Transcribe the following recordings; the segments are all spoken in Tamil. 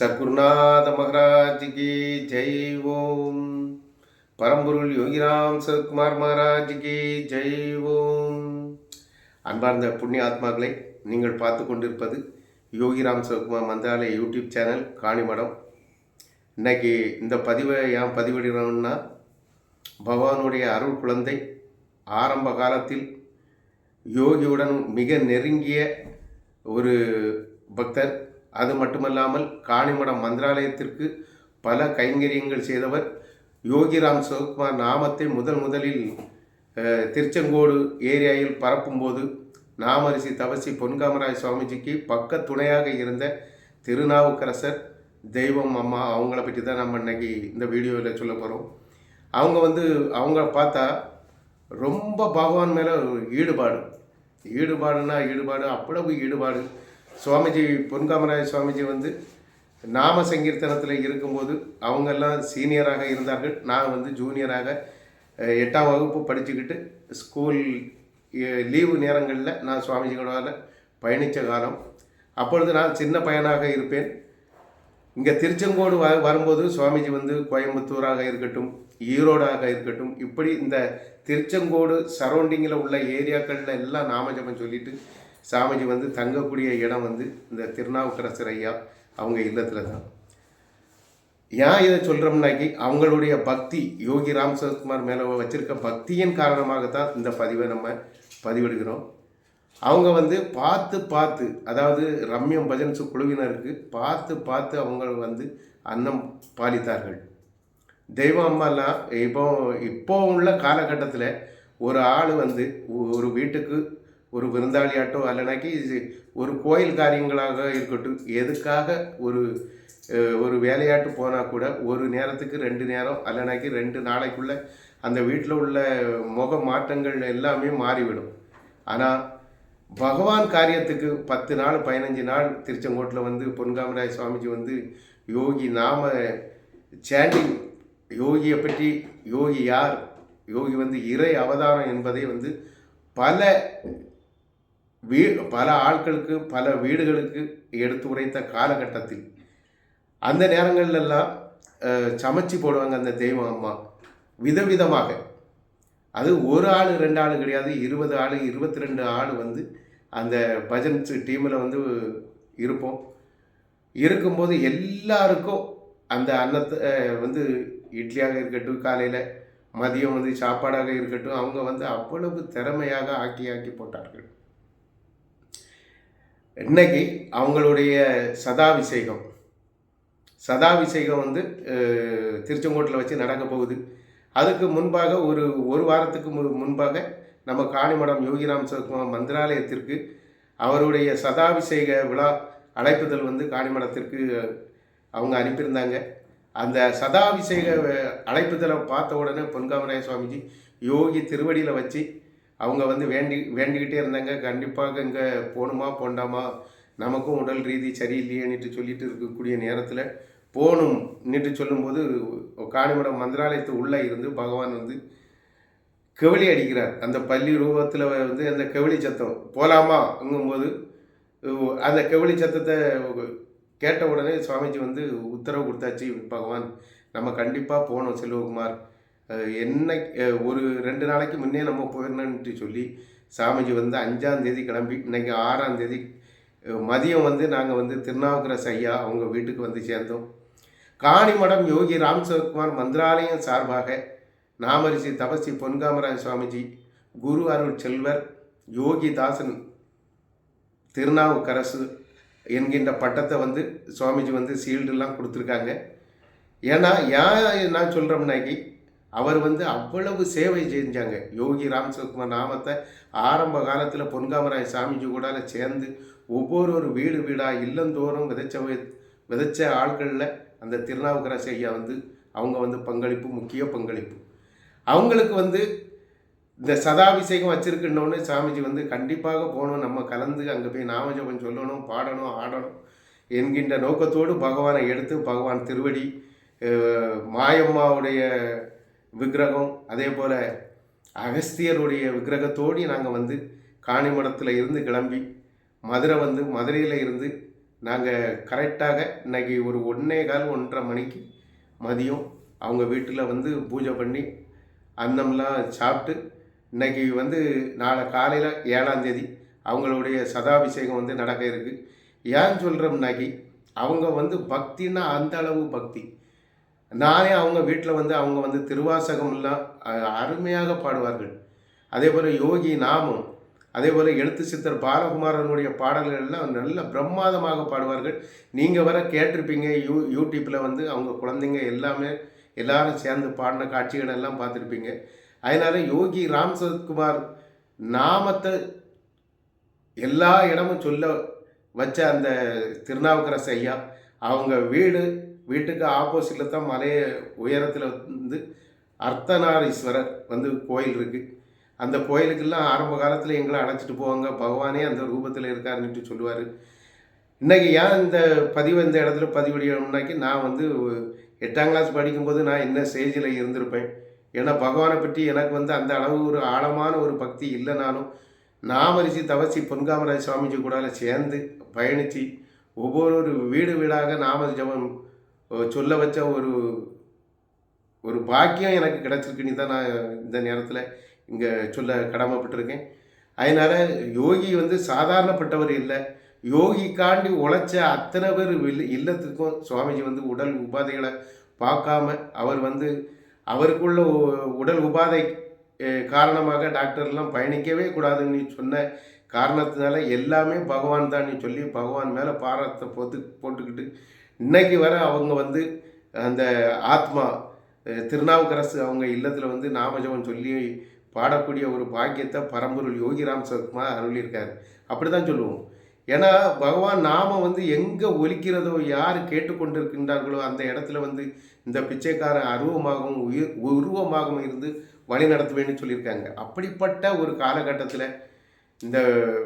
சத்குருநாத மகராஜ் கி ஜெய் ஓம். பரம்பொருள் யோகிராம் சத்குமார் மகாராஜ் கி ஜெய் ஓம். அன்பார்ந்த புண்ணிய ஆத்மாக்களை நீங்கள் பார்த்து கொண்டிருப்பது யோகிராம் சிவகுமார் மந்திராலய யூடியூப் சேனல் காணிமடம் இன்னைக்கு இந்த பதிவை ஏன் பதிவிடுகிறோம்னா பகவானுடைய அருள் குழந்தை ஆரம்ப காலத்தில் யோகியுடன் மிக நெருங்கிய ஒரு பக்தர் அது மட்டுமல்லாமல் காணிமடம் மந்திராலயத்திற்கு பல கைங்கரியங்கள் செய்தவர் யோகிராம் சிவகுமார் நாமத்தை முதல் முதலில் திருச்செங்கோடு ஏரியாவில் பரப்பும்போது நாமரிசி தவசி பொன்காமராய் சுவாமிஜிக்கு பக்க துணையாக இருந்த திருநாவுக்கரசர் தெய்வம் அம்மா அவங்கள பற்றி தான் நம்ம இன்னைக்கு இந்த வீடியோவில் சொல்ல போகிறோம் அவங்க வந்து அவங்க பார்த்தா ரொம்ப பகவான் மேலே ஈடுபாடு. ஈடுபாடுனா ஈடுபாடு அவ்வளவு ஈடுபாடு. சுவாமிஜி பொன்காமராய சுவாமிஜி வந்து நாம சங்கீர்த்தனத்தில் இருக்கும்போது அவங்கெல்லாம் சீனியராக இருந்தார்கள். நான் வந்து ஜூனியராக எட்டாம் வகுப்பு படிச்சுக்கிட்டு ஸ்கூல் லீவு நேரங்களில் நான் சுவாமிஜிகளால் பயணித்த காலம். அப்பொழுது நான் சின்ன பையனாக இருப்பேன். இங்கே திருச்செங்கோடு வ வரும்போது சுவாமிஜி வந்து கோயம்புத்தூராக இருக்கட்டும் ஈரோடாக இருக்கட்டும் இப்படி இந்த திருச்செங்கோடு சரௌண்டிங்கில் உள்ள ஏரியாக்களில் எல்லாம் நாமஜபம் சொல்லிட்டு சாமிஜி வந்து தங்கக்கூடிய இடம் வந்து இந்த திருநாவுக்கரசர் ஐயா அவங்க இல்லத்தில் தான். ஏன் இதை சொல்கிறோம்னாக்கி அவங்களுடைய பக்தி யோகி ராம் சரத்குமார் மேலே வச்சுருக்க பக்தியின் காரணமாக தான் இந்த பதிவை நம்ம பதிவிடுகிறோம். அவங்க வந்து பார்த்து பார்த்து அதாவது ரம்யம் பஜன்ஸ் குழுவினருக்கு பார்த்து பார்த்து அவங்க வந்து அன்னம் பாலித்தார்கள். தெய்வம் அம்மாலாம் இப்போ இப்போ உள்ள காலகட்டத்தில் ஒரு ஆள் வந்து ஒரு வீட்டுக்கு ஒரு விருந்தாளியாட்டோ அல்லனாக்கி இது ஒரு கோயில் காரியங்களாக இருக்கட்டும் எதுக்காக ஒரு ஒரு வேலையாட்டு போனால் கூட ஒரு நேரத்துக்கு ரெண்டு நேரம் அல்லனாக்கி ரெண்டு நாளைக்குள்ளே அந்த வீட்டில் உள்ள முக மாற்றங்கள் எல்லாமே மாறிவிடும். ஆனால் பகவான் காரியத்துக்கு பத்து நாள் பதினஞ்சு நாள் திருச்செங்கோட்டில் வந்து பொன்காமராய சுவாமிஜி வந்து யோகி நாம சேண்டிங் யோகியை பற்றி யோகி யார்? யோகி வந்து இறை அவதாரம் என்பதை வந்து பல வீ பல ஆட்களுக்கு பல வீடுகளுக்கு எடுத்து உரைத்த காலகட்டத்தில் அந்த நேரங்கள்லாம் சமைச்சி சமைச்சு போடுவாங்க அந்த தெய்வம் அம்மா. விதவிதமாக. அது ஒரு ஆள் ரெண்டு ஆள் கிடையாது. இருபது ஆள் இருபத்தி ரெண்டு ஆள் வந்து அந்த பஜன்ஸ் டீமில் வந்து இருப்போம். இருக்கும்போது எல்லாருக்கும் அந்த அன்னத்தை வந்து இட்லியாக இருக்கட்டும் காலையில் மதியம் வந்து சாப்பாடாக இருக்கட்டும் அவங்க வந்து அவ்வளவு திறமையாக ஆக்கி ஆக்கி போட்டார்கள். இன்னைக்கு அவங்களுடைய சதாபிஷேகம். சதாபிஷேகம் வந்து திருச்செங்கோட்டில் வச்சு நடக்க போகுது. அதுக்கு முன்பாக ஒரு ஒரு வாரத்துக்கு முன்பாக நம்ம காணிமடம் யோகிராம் சிவகுமார் மந்திராலயத்திற்கு அவருடைய சதாபிஷேக விழா அழைப்புதல் வந்து காணிமடத்திற்கு அவங்க அனுப்பியிருந்தாங்க. அந்த சதாபிஷேக அழைப்புதலை பார்த்த உடனே பொன்காமராய சுவாமிஜி யோகி திருவடியில் வச்சு அவங்க வந்து வேண்டி வேண்டிக்கிட்டே இருந்தாங்க. கண்டிப்பாக இங்கே போகணுமா போண்டாமா? நமக்கும் உடல் ரீதி சரியில்லையேன்னுட்டு சொல்லிட்டு இருக்கக்கூடிய நேரத்தில் போகணும்னுட்டு சொல்லும்போது காணிமடம் மந்திராலயத்து உள்ளே இருந்து பகவான் வந்து கெவளி அடிக்கிறார். அந்த பள்ளி ரூபத்தில் வந்து அந்த கவிழி சத்தம் போகலாமாங்கும்போது அந்த கவிழி சத்தத்தை கேட்ட உடனே சுவாமிஜி வந்து உத்தரவு கொடுத்தாச்சு. பகவான் நம்ம கண்டிப்பாக போகணும் செல்வகுமார். என்ன ஒரு ரெண்டு நாளைக்கு முன்னே நம்ம போயிடணுன்ட்டு சொல்லி சாமிஜி வந்து அஞ்சாம் தேதி கிளம்பி இன்றைக்கி ஆறாம் தேதி மதியம் வந்து நாங்கள் வந்து திருநாவுக்கரசு ஐயா அவங்க வீட்டுக்கு வந்து சேர்ந்தோம். காணிமடம் யோகி ராம் மந்திராலயம் சார்பாக நாமரிசி தபசி பொன்காமராஜ் சுவாமிஜி குரு அருள் செல்வர் யோகிதாசன் திருநாவுக்கரசு என்கின்ற பட்டத்தை வந்து சுவாமிஜி வந்து சீல்டுலாம் கொடுத்துருக்காங்க. ஏன்னா ஏன் நான் சொல்கிறோம்னாக்கி அவர் வந்து அவ்வளவு சேவை செஞ்சாங்க. யோகி ராம் சிவகுமார் நாமத்தை ஆரம்ப காலத்தில் பொன்காமராய சாமிஜி கூட சேர்ந்து ஒவ்வொரு ஒரு வீடு வீடாக இல்லந்தோறும் விதைச்ச விதைச்ச ஆட்களில் அந்த திருநாவுக்கரசு ஐயா வந்து அவங்க வந்து பங்களிப்பு முக்கிய பங்களிப்பு. அவங்களுக்கு வந்து இந்த சதாபிஷேகம் வச்சிருக்கின்றோன்னு சாமிஜி வந்து கண்டிப்பாக போகணும். நம்ம கலந்து அங்கே போய் நாமஜபம் சொல்லணும் பாடணும் ஆடணும் என்கின்ற நோக்கத்தோடு பகவானை எடுத்து பகவான் திருவடி மாயம்மாவுடைய விக்கிரகம் அதே போல் அகஸ்தியருடைய விக்கிரகத்தோடு நாங்கள் வந்து காணிமடத்தில் இருந்து கிளம்பி மதுரை வந்து மதுரையில் இருந்து நாங்கள் கரெக்டாக இன்னைக்கு ஒரு ஒன்றே கால் ஒன்றரை மணிக்கு மதியம் அவங்க வீட்டில் வந்து பூஜை பண்ணி அன்னம்லாம் சாப்பிட்டு இன்னைக்கு வந்து நாளை காலையில் ஏழாந்தேதி அவங்களுடைய சதாபிஷேகம் வந்து நடக்க இருக்குது ஏன் சொல்கிறோம்னாக்கி அவங்க வந்து பக்தின்னா அந்த அளவு பக்தி. நானே அவங்க வீட்டில் வந்து அவங்க வந்து திருவாசகம்லாம் அருமையாக பாடுவார்கள். அதே போல் யோகி நாமம் அதே போல் எழுத்து சித்தர் பாலகுமாரனுடைய பாடல்கள் எல்லாம் நல்ல பிரம்மாதமாக பாடுவார்கள். நீங்கள் வர கேட்டிருப்பீங்க யூ யூடியூப்பில் வந்து அவங்க குழந்தைங்க எல்லாமே எல்லாரும் சேர்ந்து பாடின காட்சிகள் எல்லாம் பார்த்துருப்பீங்க. அதனால யோகி ராம் சரத்குமார் நாமத்தை எல்லா இடமும் சொல்ல வச்ச அந்த திருநாவுக்கரசு ஐயா அவங்க வீடு வீட்டுக்கு ஆப்போசிட்டில் தான் மலைய உயரத்தில் வந்து அர்த்தநாரீஸ்வரர் வந்து கோயில் இருக்குது அந்த கோயிலுக்கெல்லாம் ஆரம்ப காலத்தில் எங்களை அழைச்சிட்டு போவாங்க. பகவானே அந்த ரூபத்தில் இருக்காருன்னுட்டு சொல்லுவார். இன்றைக்கி ஏன் இந்த பதிவு இந்த இடத்துல பதிவிடணும்னாக்கி நான் வந்து எட்டாம் கிளாஸ் படிக்கும்போது நான் என்ன ஸ்டேஜில் இருந்திருப்பேன்? ஏன்னா பகவானை பற்றி எனக்கு வந்து அந்த அளவு ஒரு ஆழமான ஒரு பக்தி இல்லைனாலும் நாமரிசி தவசி பொன்காமராஜ் சுவாமிஜி கூட சேர்ந்து பயணித்து ஒவ்வொரு ஒரு வீடு வீடாக நாம ஜபம் சொல்ல வச்ச ஒரு ஒரு பாக்கியம் எனக்கு கிடச்சிருக்குன்னு தான் நான் இந்த நேரத்தில் இங்கே சொல்ல கடமைப்பட்டிருக்கேன். அதனால் யோகி வந்து சாதாரணப்பட்டவர் இல்லை. யோகிக்காண்டி உழைச்ச அத்தனை பேர் இல்ல இல்லத்துக்கும் சுவாமிஜி வந்து உடல் உபாதைகளை பார்க்காம அவர் வந்து அவருக்குள்ள உடல் உபாதை காரணமாக டாக்டர்லாம் பயணிக்கவே கூடாதுன்னு சொன்ன காரணத்தினால எல்லாமே பகவான் தான் சொல்லி பகவான் மேலே பாரத்தை போட்டு போட்டுக்கிட்டு இன்னைக்கு வர அவங்க வந்து அந்த ஆத்மா திருநாவுக்கரசு அவங்க இல்லத்தில் வந்து நாமஜபம் சொல்லி பாடக்கூடிய ஒரு பாக்கியத்தை பரம்பொருள் யோகிராம் சத்மா அருளியிருக்காரு. அப்படி தான் சொல்லுவோம். ஏன்னா பகவான் நாம வந்து எங்கே ஒலிக்கிறதோ யார் கேட்டுக்கொண்டிருக்கின்றார்களோ அந்த இடத்துல வந்து இந்த பிச்சைக்காரன் அருவமாகவும் உயிர் உருவமாகவும் இருந்து வழி நடத்துவேன்னு சொல்லியிருக்காங்க. அப்படிப்பட்ட ஒரு காலகட்டத்தில் இந்த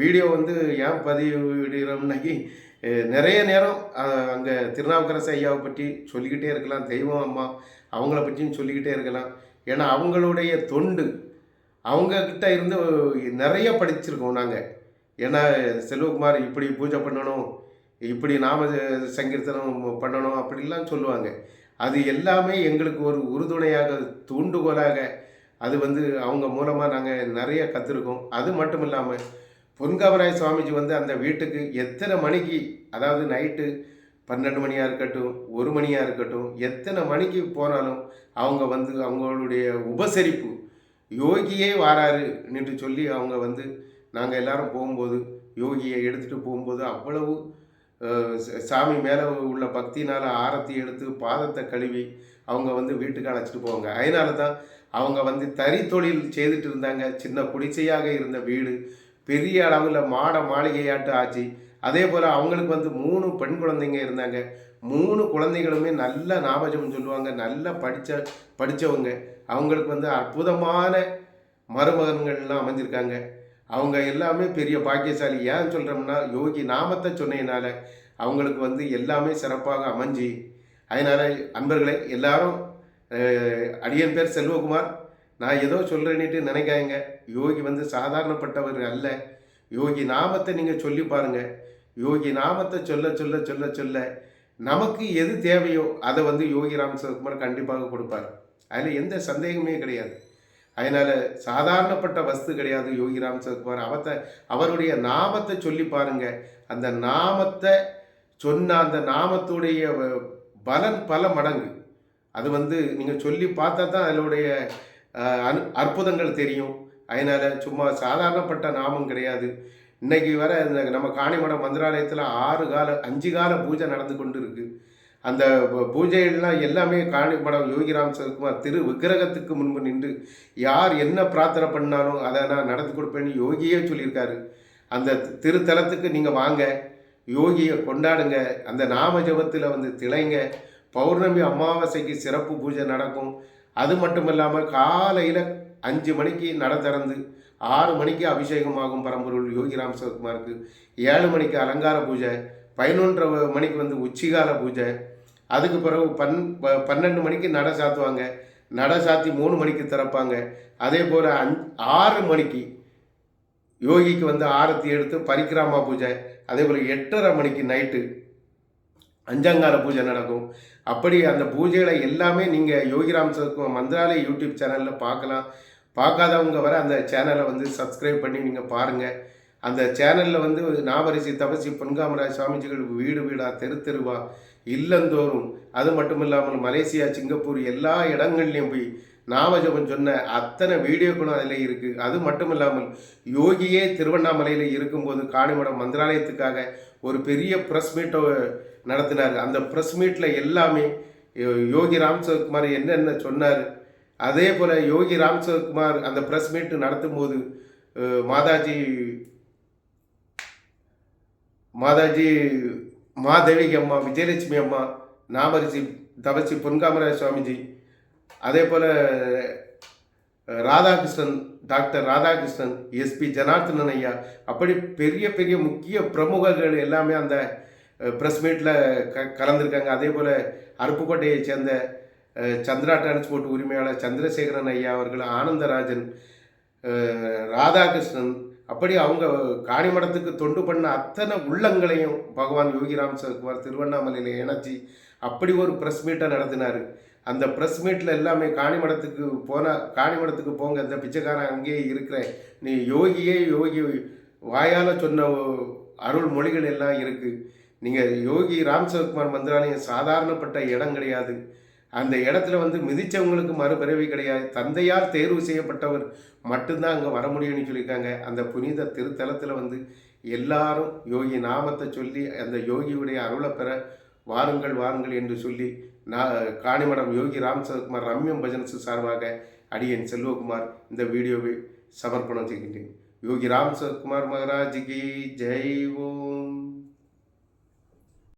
வீடியோ வந்து ஏன் பதிவிடுகிறோம்னாக்கி நிறைய நேரம் அங்கே திருநாவுக்கரசு ஐயாவை பற்றி சொல்லிக்கிட்டே இருக்கலாம் தெய்வம் அம்மா அவங்கள பற்றியும் சொல்லிக்கிட்டே இருக்கலாம். ஏன்னா அவங்களுடைய தொண்டு அவங்கக்கிட்ட இருந்து நிறைய படிச்சிருக்கோம் நாங்கள் ஏன்னா செல்வகுமார் இப்படி பூஜை பண்ணணும் இப்படி நாம சங்கீர்த்தனம் பண்ணணும் அப்படிலாம் சொல்லுவாங்க. அது எல்லாமே எங்களுக்கு ஒரு உறுதுணையாக தூண்டுகோலாக அது வந்து அவங்க மூலமாக நாங்கள் நிறைய கற்றுருக்கோம் அது மட்டும் இல்லாமல் பொன்காமராய சுவாமிஜி வந்து அந்த வீட்டுக்கு எத்தனை மணிக்கு அதாவது நைட்டு பன்னெண்டு மணியாக இருக்கட்டும் ஒரு மணியாக இருக்கட்டும் எத்தனை மணிக்கு போனாலும் அவங்க வந்து அவங்களுடைய உபசரிப்பு யோகியே வாராருன்னுட்டு சொல்லி அவங்க வந்து நாங்கள் எல்லாரும் போகும்போது யோகியை எடுத்துகிட்டு போகும்போது அவ்வளவு சாமி மேலே உள்ள பக்தினால் ஆரத்தி எடுத்து பாதத்தை கழுவி அவங்க வந்து வீட்டுக்கு அழைச்சிட்டு போவாங்க. அதனால தான் அவங்க வந்து தறி தொழில் செய்துட்டு இருந்தாங்க. சின்ன குடிசையாக இருந்த வீடு பெரிய அளவில் மாட மாளிகையாட்டு ஆச்சு. அதே போல் அவங்களுக்கு வந்து மூணு பெண் குழந்தைங்க இருந்தாங்க. மூணு குழந்தைகளுமே நல்ல ஞாபகம் சொல்லுவாங்க. நல்லா படித்த படித்தவங்க அவங்களுக்கு வந்து அற்புதமான மருமகன்கள்லாம் அமைஞ்சிருக்காங்க. அவங்க எல்லாமே பெரிய பாக்கியசாலி. ஏன் சொல்கிறோம்னா யோகி நாமத்தை சொன்னதுனால அவங்களுக்கு வந்து எல்லாமே சிறப்பாக அமைஞ்சு அதனால் அன்பர்களே எல்லாரும் அடியன் பேர் செல்வகுமார். நான் ஏதோ சொல்கிறேன்னுட்டு நினைக்காங்க யோகி வந்து சாதாரணப்பட்டவர் அல்ல. யோகி நாமத்தை நீங்கள் சொல்லி பாருங்க. யோகி நாமத்தை சொல்ல சொல்ல சொல்ல சொல்ல நமக்கு எது தேவையோ அதை வந்து யோகி ராமசந்திரகுமார் கண்டிப்பாக கொடுப்பார். அதில் எந்த சந்தேகமே கிடையாது. அதனால் சாதாரணப்பட்ட வஸ்து கிடையாது யோகி ராமசந்திரகுமார் அவத்தை அவருடைய நாமத்தை சொல்லி பாருங்க. அந்த நாமத்தை சொன்ன அந்த நாமத்துடைய பலன் பல மடங்கு. அது வந்து நீங்கள் சொல்லி பார்த்தா தான் அதனுடைய அனு அற்புதங்கள் தெரியும். அதனால் சும்மா சாதாரணப்பட்ட நாமம் கிடையாது. இன்னைக்கு வர நம்ம காணிமடம் மந்திராலயத்தில் ஆறு கால அஞ்சு கால பூஜை நடந்து கொண்டு இருக்குது அந்த பூஜைகள்லாம் எல்லாமே காணிமடம் யோகிராம் சகுமார் திரு விக்கிரகத்துக்கு முன்பு நின்று யார் என்ன பிரார்த்தனை பண்ணாலும் அதை நான் நடத்தி கொடுப்பேன்னு யோகியே சொல்லியிருக்காரு. அந்த திருத்தலத்துக்கு நீங்கள் வாங்க. யோகியை கொண்டாடுங்க. அந்த நாம ஜபத்தில் வந்து திளைங்க. பௌர்ணமி அமாவாசைக்கு சிறப்பு பூஜை நடக்கும். அது மட்டும் இல்லாமல் காலையில் அஞ்சு மணிக்கு நட திறந்து ஆறு மணிக்கு அபிஷேகமாகும் பரம்பொருள் யோகிராம் சிவகுமாருக்கு ஏழு மணிக்கு அலங்கார பூஜை பதினொன்றரை மணிக்கு வந்து உச்சிகால பூஜை. அதுக்கு பிறகு பன் ப- பன்னெண்டு மணிக்கு நட சாத்துவாங்க. நட சாத்தி மூணு மணிக்கு திறப்பாங்க. அதே போல் அஞ் ஆறு மணிக்கு யோகிக்கு வந்து ஆரத்தி எடுத்து பரிக்கிராமா பூஜை. அதே போல் எட்டரை மணிக்கு நைட்டு அஞ்சங்கால பூஜை நடக்கும். அப்படி அந்த பூஜைகளை எல்லாமே நீங்கள் யோகிராம் சத்குமார் மந்திராலய யூடியூப் சேனலில் பார்க்கலாம். பார்க்காதவங்க வர அந்த சேனலை வந்து சப்ஸ்கிரைப் பண்ணி நீங்கள் பாருங்கள் அந்த சேனலில் வந்து நாவரிசி தபசி பொன்காமராஜ் சுவாமிஜிகள் வீடு வீடாக தெரு தெருவா இல்லந்தோறும் அது மட்டும் இல்லாமல் மலேசியா சிங்கப்பூர் எல்லா இடங்கள்லையும் போய் நாமஜபம் சொன்ன அத்தனை வீடியோக்களும் அதில் இருக்குது அது மட்டும் இல்லாமல் யோகியே திருவண்ணாமலையில் இருக்கும்போது காணிமடம் மந்திராலயத்துக்காக ஒரு பெரிய ப்ரெஸ் மீட்டை நடத்தினார். அந்த ப்ரெஸ் மீட்டில் எல்லாமே யோகி ராம்சகுமார் என்னென்ன சொன்னார் அதே போல் யோகி ராம் அந்த ப்ரெஸ் மீட் நடத்தும் போது மாதாஜி மாதாஜி மாதேவிகி அம்மா விஜயலட்சுமி அம்மா நாமரிசி தவசி பொன்காமராஜ சுவாமிஜி அதே போல் ராதாகிருஷ்ணன் டாக்டர் ராதாகிருஷ்ணன் எஸ்பி ஜனார்த்தனன் ஐயா அப்படி பெரிய பெரிய முக்கிய பிரமுகர்கள் எல்லாமே அந்த ப்ரெஸ் மீட்டில் க கலந்துருக்காங்க. அதே போல் அருப்புக்கோட்டையை சேர்ந்த சந்திரா டிரான்ஸ்போர்ட் உரிமையாளர் சந்திரசேகரன் ஐயா அவர்கள் ஆனந்தராஜன் ராதாகிருஷ்ணன் அப்படி அவங்க காணிமடத்துக்கு தொண்டு பண்ண அத்தனை உள்ளங்களையும் பகவான் யோகிராம் சரத்குமார் திருவண்ணாமலையில் இணைச்சி அப்படி ஒரு ப்ரெஸ் மீட்டை நடத்தினார். அந்த ப்ரெஸ் மீட்டில் எல்லாமே காணிமடத்துக்கு போனால் காணிமடத்துக்கு போங்க இந்த பிச்சைக்காரன் அங்கேயே இருக்கிறேன். நீ யோகியே யோகி வாயால் சொன்ன அருள் மொழிகள் எல்லாம் இருக்குது நீங்கள் யோகி ராம் மந்திராலயம் சாதாரணப்பட்ட இடம் கிடையாது. அந்த இடத்துல வந்து மிதித்தவங்களுக்கு மறுபிறவி கிடையாது. தந்தையால் தேர்வு செய்யப்பட்டவர் மட்டும்தான் அங்கே வர முடியும்னு சொல்லியிருக்காங்க. அந்த புனித திருத்தலத்தில் வந்து எல்லாரும் யோகி நாமத்தை சொல்லி அந்த யோகியுடைய அருளை பெற வாருங்கள் வாருங்கள் என்று சொல்லி நான் காணிமடம் யோகி ராம் சரத்குமார் ரம்யம் பஜன்ஸ் சார்பாக அடியேன் செல்வகுமார் இந்த வீடியோவை சமர்ப்பணம் செய்கின்றேன். யோகி ராம் சரத்குமார் மகராஜ் கி ஜெய் ஓம்.